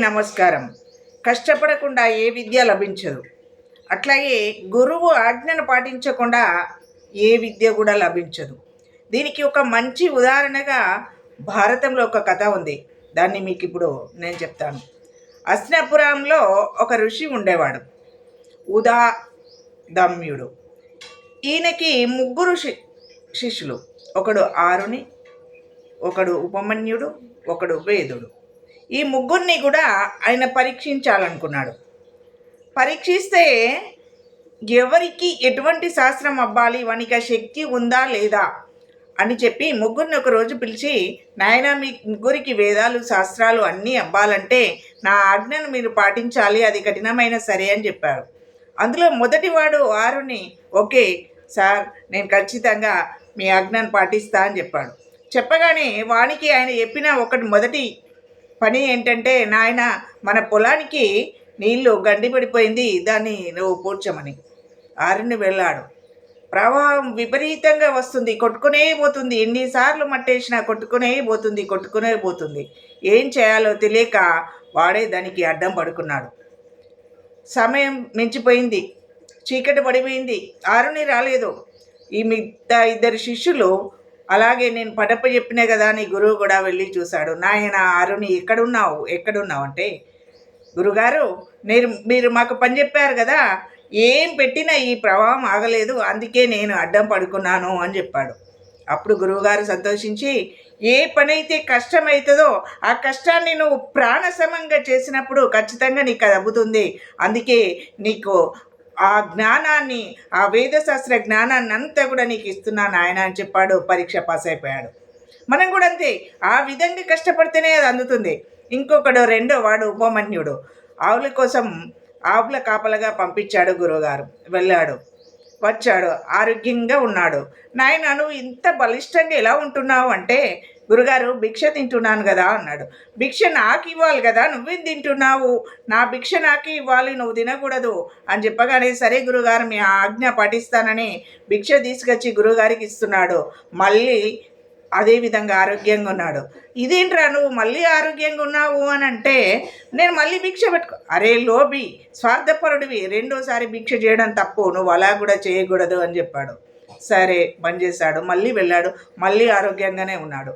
నమస్కారం. కష్టపడకుండా ఏ విద్య లభించదు. అట్లాగే గురువు ఆజ్ఞను పాటించకుండా ఏ విద్య కూడా లభించదు. దీనికి ఒక మంచి ఉదాహరణగా భారతంలో ఒక కథ ఉంది. దాన్ని మీకు ఇప్పుడు నేను చెప్తాను. అస్నాపురంలో ఒక ఋషి ఉండేవాడు. ఉదా దమ్యుడు. ఈయనకి ముగ్గురు శి శిష్యులు. ఒకడు ఆరుని ఒకడు ఉపమన్యుడు ఒకడు వేదుడు. ఈ ముగ్గురిని కూడా ఆయన పరీక్షించాలనుకున్నాడు. పరీక్షిస్తే ఎవరికి ఎటువంటి శాస్త్రం అవ్వాలి వానికి శక్తి ఉందా లేదా అని చెప్పి ముగ్గురిని ఒక రోజు పిలిచి నాయన మీ ముగ్గురికి వేదాలు శాస్త్రాలు అన్నీ అవ్వాలంటే నా ఆజ్ఞను మీరు పాటించాలి అది కఠినమైన సరే అని చెప్పారు. అందులో మొదటివాడు ఆరుని ఓకే సార్ నేను ఖచ్చితంగా మీ ఆజ్ఞను పాటిస్తా అని చెప్పాడు. చెప్పగానే వానికి ఆయన చెప్పిన ఒకటి మొదటి పని ఏంటంటే నాయన మన పొలానికి నీళ్ళు గండి పడిపోయింది దాన్ని నువ్వు పూడ్చమని. ఆరుని వెళ్ళాడు. ప్రవాహం విపరీతంగా వస్తుంది కొట్టుకునే పోతుంది. ఎన్నిసార్లు మట్టేసినా కొట్టుకునే పోతుంది కొట్టుకునే పోతుంది. ఏం చేయాలో తెలియక వాడే దానికి అడ్డం పడుకున్నాడు. సమయం మించిపోయింది చీకటి పడిపోయింది. ఆరుని రాలేదు. ఈ మిగతా ఇద్దరు శిష్యులు అలాగే నేను పడప చెప్పినా కదా నీ గురువు కూడా వెళ్ళి చూశాడు. నాయన అరుణి ఎక్కడున్నావు? ఎక్కడున్నావు అంటే గురుగారు మీరు మీరు మాకు పని చెప్పారు కదా ఏం పెట్టినా ఈ ప్రవాహం ఆగలేదు అందుకే నేను అడ్డం పడుకున్నాను అని చెప్పాడు. అప్పుడు గురువుగారు సంతోషించి ఏ పని అయితే కష్టమవుతుందో ఆ కష్టాన్ని నువ్వు ప్రాణసమంగా చేసినప్పుడు ఖచ్చితంగా నీకు అది అబ్బుతుంది. అందుకే నీకు ఆ జ్ఞానాన్ని ఆ వేదశాస్త్ర జ్ఞానాన్ని అంతా కూడా నీకు ఇస్తున్నాను ఆయన అని చెప్పాడు. పరీక్ష పాస్ అయిపోయాడు. మనం కూడా అంతే. ఆ విధంగా కష్టపడితేనే అది అందుతుంది. ఇంకొకడు రెండో వాడు ఉపమన్యుడు. ఆవుల కోసం ఆవుల కాపలగా పంపించాడు గురువుగారు. వెళ్ళాడు. వచ్చాడు. ఆరోగ్యంగా ఉన్నాడు. నాయన నువ్వు ఇంత బలిష్టంగా ఎలా ఉంటున్నావు అంటే గురుగారు భిక్ష తింటున్నాను కదా అన్నాడు. భిక్ష నాకు ఇవ్వాలి కదా నువ్వేం తింటున్నావు? నా భిక్ష నాకు ఇవ్వాలి నువ్వు తినకూడదు అని చెప్పగానే సరే గురుగారు మీ ఆజ్ఞ పాటిస్తానని భిక్ష తీసుకొచ్చి గురుగారికి ఇస్తున్నాడు. మళ్ళీ అదేవిధంగా ఆరోగ్యంగా ఉన్నాడు. ఇదేంట్రా నువ్వు మళ్ళీ ఆరోగ్యంగా ఉన్నావు అని అంటే నేను మళ్ళీ భిక్ష పెట్టుకో అరే లోబి స్వార్థపరుడివి రెండోసారి భిక్ష చేయడం తప్పు నువ్వు అలా కూడా చేయకూడదు అని చెప్పాడు. సరే బంద్ చేశాడు మళ్ళీ వెళ్ళాడు మళ్ళీ ఆరోగ్యంగానే ఉన్నాడు.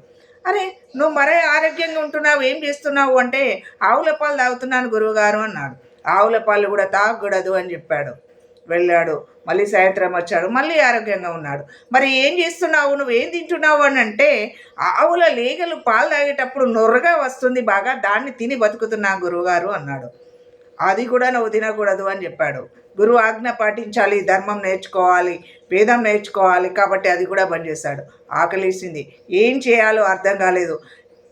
అరే నువ్వు మరే ఆరోగ్యంగా ఉంటున్నావు ఏం చేస్తున్నావు అంటే ఆవుల పాలు తాగుతున్నాను గురువుగారు అన్నాడు. ఆవుల పాలు కూడా తాగకూడదు అని చెప్పాడు. వెళ్ళాడు మళ్ళీ సాయంత్రం వచ్చాడు మళ్ళీ ఆరోగ్యంగా ఉన్నాడు. మరి ఏం చేస్తున్నావు నువ్వు ఏం తింటున్నావు అని అంటే ఆవుల లేగలు పాలు తాగేటప్పుడు నొర్రగా వస్తుంది బాగా దాన్ని తిని బతుకుతున్నా గురువుగారు అన్నాడు. అది కూడా నువ్వు తినకూడదు అని చెప్పాడు. గురువు ఆజ్ఞ పాటించాలి ధర్మం నేర్చుకోవాలి వేదం నేర్చుకోవాలి కాబట్టి అది కూడా బంద్ చేశాడు. ఆకలిసింది. ఏం చేయాలో అర్థం కాలేదు.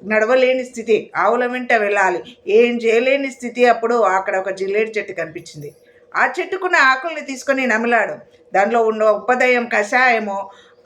నడవలేని స్థితి ఆవుల వెంట వెళ్ళాలి. ఏం చేయలేని స్థితి అప్పుడు అక్కడ ఒక జిల్లేడు చెట్టు కనిపించింది. ఆ చెట్టుకున్న ఆకుల్ని తీసుకొని నమిలాడు. దానిలో ఉన్న ఉపదయం కషాయము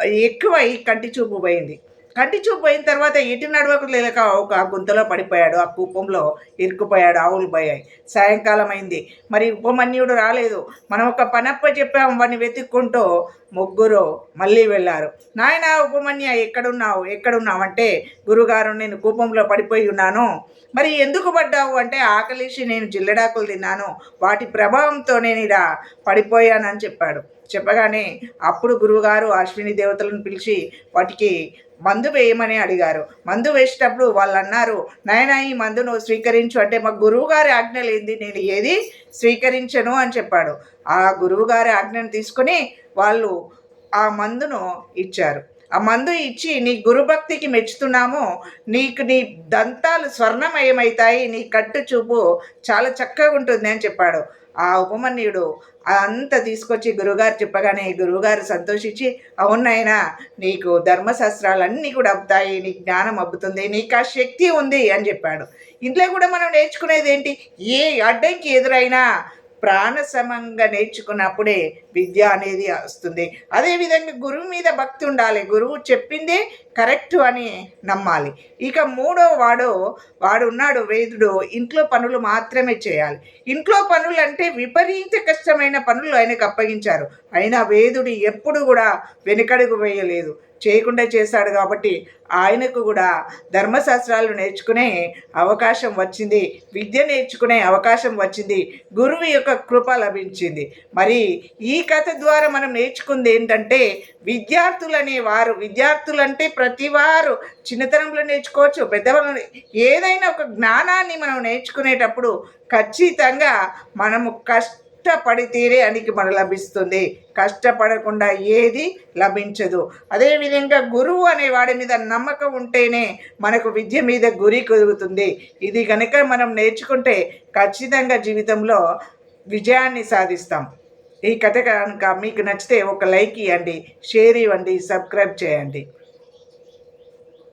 ఎక్కువై కంటి చూపు పోయింది. కంటి చూపు అయిన తర్వాత ఎటు నడవకు లేక ఒక గుంతలో పడిపోయాడు. ఆ కూపంలో ఇరుక్కుపోయాడు. ఆవులు పోయాయి. సాయంకాలం అయింది మరి ఉపమన్యుడు రాలేదు. మనం ఒక పనప్ప చెప్పాము వాడిని వెతుక్కుంటూ ముగ్గురు మళ్ళీ వెళ్ళారు. నాయన ఉపమన్య ఎక్కడున్నావు? ఎక్కడున్నావు అంటే గురుగారు నేను కూపంలో పడిపోయి ఉన్నాను. మరి ఎందుకు పడ్డావు? అంటే ఆకలిసి నేను జిల్లడాకులు తిన్నాను. వాటి ప్రభావంతో నేను ఇలా పడిపోయానని చెప్పాడు. చెప్పగానే అప్పుడు గురువుగారు అశ్విని దేవతలను పిలిచి వాటికి మందు వేయమని అడిగారు. మందు వేసేటప్పుడు వాళ్ళు అన్నారు నాయన ఈ మందు నువ్వు స్వీకరించు. అంటే మా గురువుగారి ఆజ్ఞ లేనిది నేను ఏది స్వీకరించను? అని చెప్పాడు. ఆ గురువుగారి ఆజ్ఞను తీసుకొని వాళ్ళు ఆ మందును ఇచ్చారు. ఆ మందు ఇచ్చి నీ గురుభక్తికి మెచ్చుతున్నాము. నీకు నీ దంతాలు స్వర్ణమయమవుతాయి. నీ కట్టు చూపు చాలా చక్కగా ఉంటుంది అని చెప్పాడు. ఆ ఉపమన్యుడు అంతా తీసుకొచ్చి గురువుగారు చెప్పగానే గురువుగారు సంతోషించి అవునైనా నీకు ధర్మశాస్త్రాలన్నీ కూడా అబ్బుతాయి. నీకు జ్ఞానం అబ్బుతుంది. నీకు ఆ శక్తి ఉంది అని చెప్పాడు. ఇంట్లో కూడా మనం నేర్చుకునేది ఏంటి? ఏ అడ్డంకి ఎదురైనా ప్రాణసమంగా నేర్చుకున్నప్పుడే విద్య అనేది వస్తుంది. అదేవిధంగా గురువు మీద భక్తి ఉండాలి. గురువు చెప్పిందే కరెక్ట్ అని నమ్మాలి. ఇక మూడో వాడు వాడు ఉన్నాడు వేదుడు. ఇంట్లో పనులు మాత్రమే చేయాలి. ఇంట్లో పనులు అంటే విపరీత కష్టమైన పనులు ఆయనకు అప్పగించారు. అయినా వేదుడు ఎప్పుడు కూడా వెనుకడుగు వేయలేదు. చేయకుండా చేశాడు కాబట్టి ఆయనకు కూడా ధర్మశాస్త్రాలు నేర్చుకునే అవకాశం వచ్చింది విద్య నేర్చుకునే అవకాశం వచ్చింది గురువు యొక్క కృప లభించింది. మరి ఈ కథ ద్వారా మనం నేర్చుకుంది ఏంటంటే విద్యార్థులు అనేవారు విద్యార్థులు అంటే ప్రతి వారు చిన్నతనంలో నేర్చుకోవచ్చు పెద్దవాళ్ళు ఏదైనా ఒక జ్ఞానాన్ని మనం నేర్చుకునేటప్పుడు ఖచ్చితంగా మనము కష్ట కష్టపడితేనే అనికి మన లభిస్తుంది. కష్టపడకుండా ఏది లభించదు. అదేవిధంగా గురువు అనే వాడి మీద నమ్మకం ఉంటేనే మనకు విద్య మీద గురి కలుగుతుంది ఇది కనుక మనం నేర్చుకుంటే ఖచ్చితంగా జీవితంలో విజయాన్ని సాధిస్తాం. ఈ కథ కనుక మీకు నచ్చితే ఒక లైక్ ఇవ్వండి షేర్ ఇవ్వండి సబ్స్క్రైబ్ చేయండి.